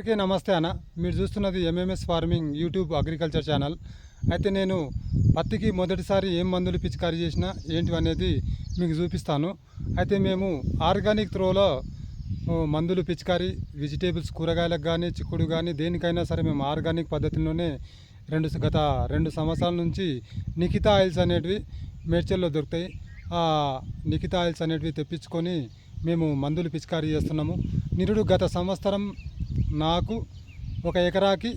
అందరికీ నమస్తే అన్న. మీరు చూస్తున్నది M M S farming YouTube agriculture channel అయితే నేను పత్తికి మొదటిసారి ఏం మందులు పిచికారీ చేసినా ఏంటివి అనేది మీకు చూపిస్తాను. అయితే మేము ఆర్గానిక్ త్రోలో మందులు పిచికారీ వెజిటేబుల్స్ కూరగాయలకు కానీ చిక్కుడు కానీ దేనికైనా సరే మేము ఆర్గానిక్ పద్ధతిలోనే రెండు గత రెండు సంవత్సరాల నుంచి నిఖితా ఆయిల్స్ అనేటివి మేడ్చల్లో దొరుకుతాయి. ఆ నిఖితా ఆయిల్స్ అనేటివి తెప్పించుకొని మేము మందులు పిచికారీ చేస్తున్నాము. నిరుడు గత సంవత్సరం నాకు ఒక ఎకరాకి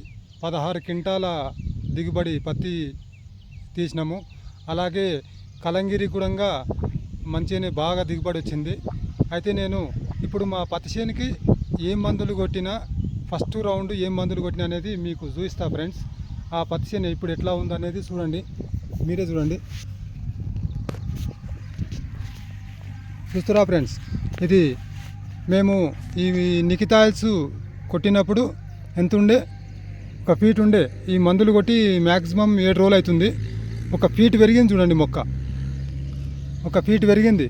పదహారు క్వింటాల దిగుబడి పత్తి తీసినాము. అలాగే కలంగిరి కూడా మంచిగానే బాగా దిగుబడి వచ్చింది. అయితే నేను ఇప్పుడు మా పత్తి చేనుకి ఏం మందులు కొట్టినా ఫస్ట్ రౌండ్ ఏం మందులు కొట్టినా అనేది మీకు చూపిస్తా ఫ్రెండ్స్. ఆ పత్తి చేను ఇప్పుడు ఎట్లా ఉందనేది చూడండి. మీరే చూడండి. చూస్తురా ఫ్రెండ్స్? ఇది మేము ఈ నికితాయిల్స్ కొట్టినప్పుడు ఎంత ఉండే ఒక ఫీట్ ఉండే. ఈ మందులు కొట్టి మ్యాక్సిమం ఏడు రోజులు అవుతుంది. ఒక ఫీట్ పెరిగింది చూడండి మొక్క. ఒక ఫీట్ పెరిగింది.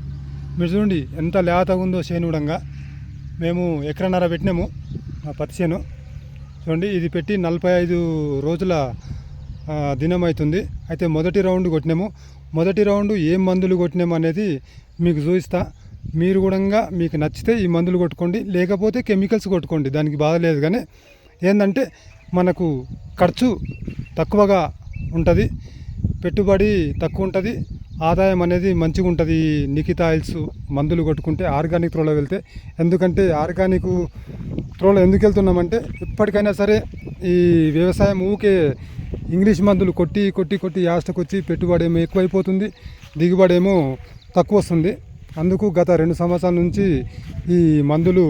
మీరు చూడండి ఎంత లేతగా ఉందో చేను కూడా. మేము ఎకరన్నర పెట్టినాము ఆ పత్తి చేను. చూడండి ఇది పెట్టి నలభై ఐదు రోజుల దినం అవుతుంది అయితే మొదటి రౌండ్ కొట్టినాము. మొదటి రౌండ్ ఏం మందులు కొట్టినాము అనేది మీకు చూపిస్తా. మీరు కూడా మీకు నచ్చితే ఈ మందులు కొట్టుకోండి లేకపోతే కెమికల్స్ కొట్టుకోండి దానికి బాధ లేదు కానీ ఏంటంటే మనకు ఖర్చు తక్కువగా ఉంటుంది పెట్టుబడి తక్కువ ఉంటుంది ఆదాయం అనేది మంచిగా ఉంటుంది ఈ నిఖితా ఆయిల్స్ మందులు కొట్టుకుంటే ఆర్గానిక్ త్రోలో వెళ్తే. ఎందుకంటే ఆర్గానిక్ త్రోలో ఎందుకు వెళ్తున్నామంటే ఇప్పటికైనా సరే ఈ వ్యవసాయం ఊకే ఇంగ్లీష్ మందులు కొట్టి కొట్టి కొట్టి యాస్టకు వచ్చి పెట్టుబడి ఏమో ఎక్కువైపోతుంది దిగుబడి ఏమో తక్కువ వస్తుంది. అందుకు గత రెండు సంవత్సరాల నుంచి ఈ మందులు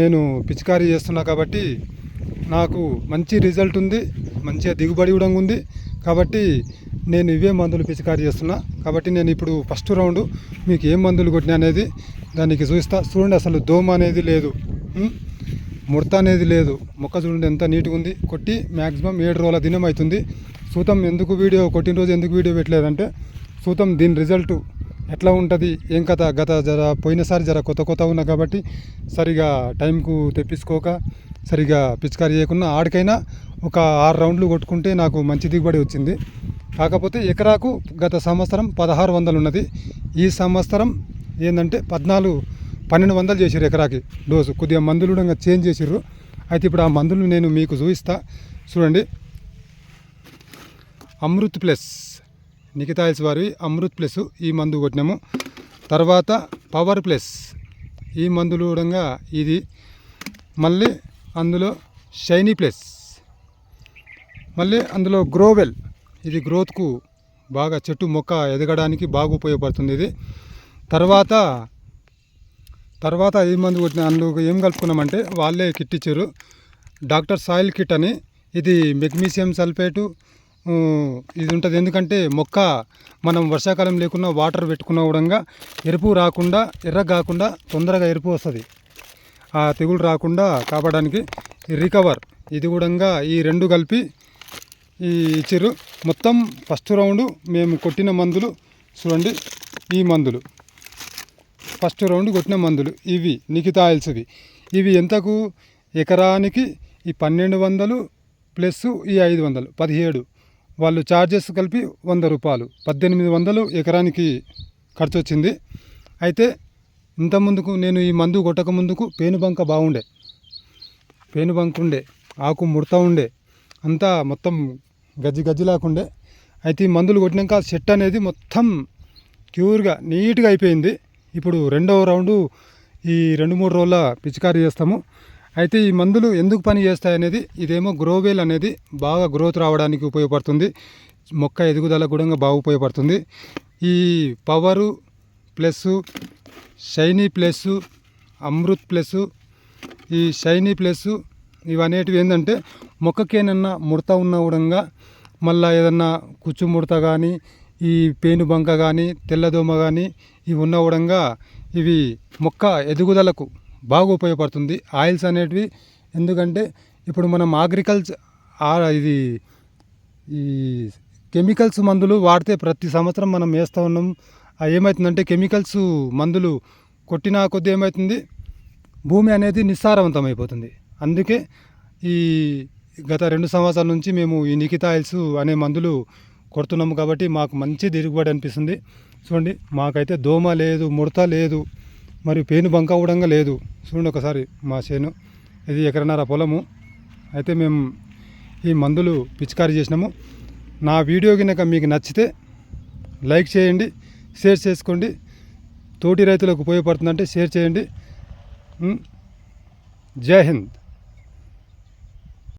నేను పిచికారీ చేస్తున్నా కాబట్టి నాకు మంచి రిజల్ట్ ఉంది మంచిగా దిగుబడి కూడా ఉంది. కాబట్టి నేను ఇవే మందులు పిచికారీ చేస్తున్నా. కాబట్టి నేను ఇప్పుడు ఫస్ట్ రౌండ్ మీకు ఏం మందులు కొట్టినా అనేది దానికి చూస్తా. చూడండి అసలు దోమ అనేది లేదు. ముడత అనేది లేదు. మొక్క చూడండి ఎంత నీట్గా ఉంది. కొట్టి మ్యాక్సిమం ఏడు రోజుల దినం అవుతుంది. సూతం ఎందుకు వీడియో కొట్టిన రోజు ఎందుకు వీడియో పెట్టలేదంటే సూతం దీని రిజల్ట్ ఎట్లా ఉంటుంది ఏం కథ? గత జర పోయినసారి జర కొత్త కొత్త ఉన్నా కాబట్టి సరిగా టైంకు తెప్పించుకోక సరిగా పిచికారీ చేయకుండా ఆడికైనా ఒక ఆరు రౌండ్లు కొట్టుకుంటే నాకు మంచి దిగుబడి వచ్చింది. కాకపోతే ఎకరాకు గత సంవత్సరం పదహారు వందలు ఉన్నది. ఈ సంవత్సరం ఏంటంటే పద్నాలుగు పన్నెండు వందలు చేసిర్రు ఎకరాకి డోసు. కొద్దిగా మందులు కూడా చేంజ్ చేసిర్రు. అయితే ఇప్పుడు ఆ మందులు నేను మీకు చూపిస్తా. చూడండి. అమృత్ ప్లస్. నిఖితాయిల్స్ వారి అమృత్ ప్లస్ ఈ మందు కొట్టినాము. తర్వాత పవర్ ప్లస్ ఈ మందులు కూడా ఇది. మళ్ళీ అందులో షైనీ ప్లస్. మళ్ళీ అందులో గ్రోవెల్. ఇది గ్రోత్కు బాగా చెట్టు మొక్క ఎదగడానికి బాగా ఉపయోగపడుతుంది ఇది. తర్వాత తర్వాత ఈ మందు కొట్టిన అందులో ఏం కలుపుకున్నామంటే వాళ్ళే కిట్ ఇచ్చారు. డాక్టర్ సాయిల్ కిట్ అని. ఇది మెగ్నీషియం సల్ఫేటు ఇది ఉంటుంది. ఎందుకంటే మొక్క మనం వర్షాకాలం లేకున్నా వాటర్ పెట్టుకున్న కూడా ఎరుపు రాకుండా ఎర్ర కాకుండా తొందరగా ఎరుపు వస్తుంది. ఆ తెగులు రాకుండా కాపాడడానికి రికవర్ ఇది కూడా ఈ రెండు కలిపి ఈ ఇచ్చారు మొత్తం ఫస్ట్ రౌండ్ మేము కొట్టిన మందులు చూడండి ఈ మందులు. ఫస్ట్ రౌండ్ కొట్టిన మందులు ఇవి నిఖితా ఆయిల్స్ ఇవి. ఇవి ఎంతకు? ఎకరానికి ఈ పన్నెండు వందలు ప్లస్ ఈ ఐదు వందలు పదిహేడు. వాళ్ళు ఛార్జెస్ కలిపి వంద రూపాయలు. పద్దెనిమిది వందలు ఎకరానికి ఖర్చు వచ్చింది అయితే ఇంత ముందుకు నేను ఈ మందు కొట్టక ముందుకు పేనుబంక బాగుండే. పేనుబంక ఉండే ఆకు ముడత ఉండే అంతా మొత్తం గజ్జి గజ్జిలాకుండే అయితే ఈ మందులు కొట్టినాక చెట్టు అనేది మొత్తం క్యూర్గా నీట్గా అయిపోయింది. ఇప్పుడు రెండవ రౌండు ఈ రెండు మూడు రోజుల పిచికారీ చేస్తాము. అయితే ఈ మందులు ఎందుకు పని చేస్తాయి అనేది ఇదేమో గ్రోవేల్ అనేది బాగా గ్రోత్ రావడానికి ఉపయోగపడుతుంది. మొక్క ఎదుగుదల కూడా బాగా ఉపయోగపడుతుంది. ఈ power plus shiny plus Amrit plus ఈ షైనీ ప్లస్ ఇవనేటివి ఏంటంటే మొక్కకేనన్నా ముడత ఉన్న కూడా మళ్ళీ ఏదన్నా కుచ్చు ముడత కానీ ఈ పేను బంక కానీ తెల్లదోమ కానీ ఇవి ఉన్న కూడా ఇవి మొక్క ఎదుగుదలకు బాగా ఉపయోగపడుతుంది. ఆయిల్స్ అనేటివి ఎందుకంటే ఇప్పుడు మనం అగ్రికల్చర్ ఇది ఈ కెమికల్స్ మందులు వాడితే ప్రతి సంవత్సరం మనం వేస్తూ ఉన్నాం. ఏమవుతుందంటే కెమికల్స్ మందులు కొట్టిన కొద్ది ఏమవుతుంది భూమి అనేది నిస్సారవంతం అయిపోతుంది. అందుకే ఈ గత రెండు సంవత్సరాల నుంచి మేము ఈ నికితాయిల్స్ అనే మందులు కొడుతున్నాము కాబట్టి మాకు మంచి దిగుబడి అనిపిస్తుంది. చూడండి మాకైతే దోమ లేదు ముడత లేదు మరియు పేను బంక కూడా లేదు. చూడండి ఒకసారి మా చేను. ఇది ఎకరన్నర పొలము. అయితే మేము ఈ మందులు పిచికారీ చేసినాము. నా వీడియో కనుక మీకు నచ్చితే లైక్ చేయండి షేర్ చేసుకోండి. తోటి రైతులకు ఉపయోగపడుతుందంటే షేర్ చేయండి. జై హింద్.